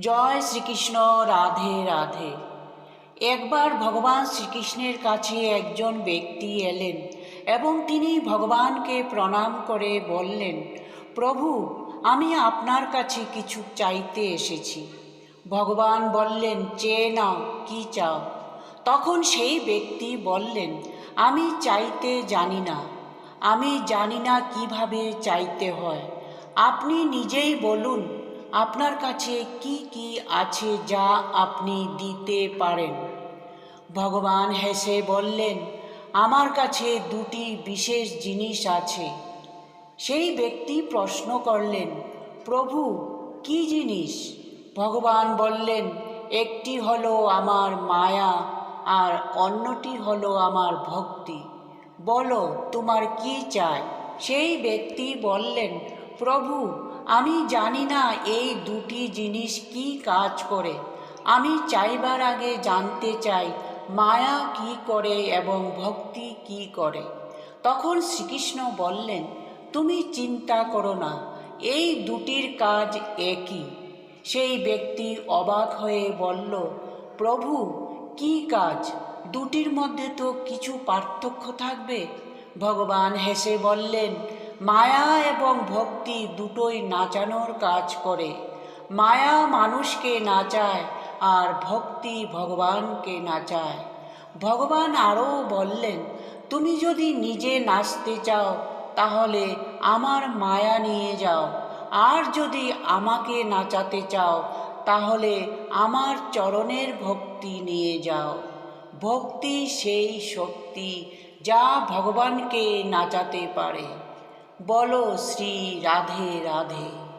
জয় শ্রীকৃষ্ণ, রাধে রাধে। একবার ভগবান শ্রীকৃষ্ণের কাছে একজন ব্যক্তি এলেন এবং তিনি ভগবানকে প্রণাম করে বললেন, প্রভু, আমি আপনার কাছে কিছু চাইতে এসেছি। ভগবান বললেন, চেয়ে নাও, কি চাও? তখন সেই ব্যক্তি বললেন, আমি চাইতে জানি না। আমি জানি না কীভাবে চাইতে হয়। আপনি নিজেই বলুন আপনার কাছে কি কি আছে যা আপনি দিতে পারেন? ভগবান হেসে বললেন, আমার কাছে দুটি বিশেষ জিনিস আছে। সেই ব্যক্তি প্রশ্ন করলেন, প্রভু, কি জিনিস? ভগবান বললেন, একটি হলো আমার মায়া আর অন্যটি হলো আমার ভক্তি। বলো, তোমার কি চাই? সেই ব্যক্তি বললেন, প্রভু আমি জানি না এই দুটি জিনিস কি কাজ করে। আমি চাইবার আগে জানতে চাই, মায়া কি করে এবং ভক্তি কি করে। তখন শ্রীকৃষ্ণ বললেন, তুমি চিন্তা করো না, এই দুটির কাজ একই। সেই ব্যক্তি অবাক হয়ে বলল, প্রভু, কি কাজ? দুটির মধ্যে তো কিছু পার্থক্য থাকবে? ভগবান হেসে বললেন মায়া এবং ভক্তি দুটোই নাচানোর কাজ করে। মায়া মানুষকে নাচায় আর ভক্তি ভগবানকে নাচায়। ভগবান আরও বললেন, তুমি যদি নিজে নাচতে চাও, তাহলে আমার মায়া নিয়ে যাও। আর যদি আমাকে নাচাতে চাও, তাহলে আমার চরণের ভক্তি নিয়ে যাও। ভক্তি সেই শক্তি যা ভগবানকে নাচাতে পারে। বলো শ্রী রাধে রাধে।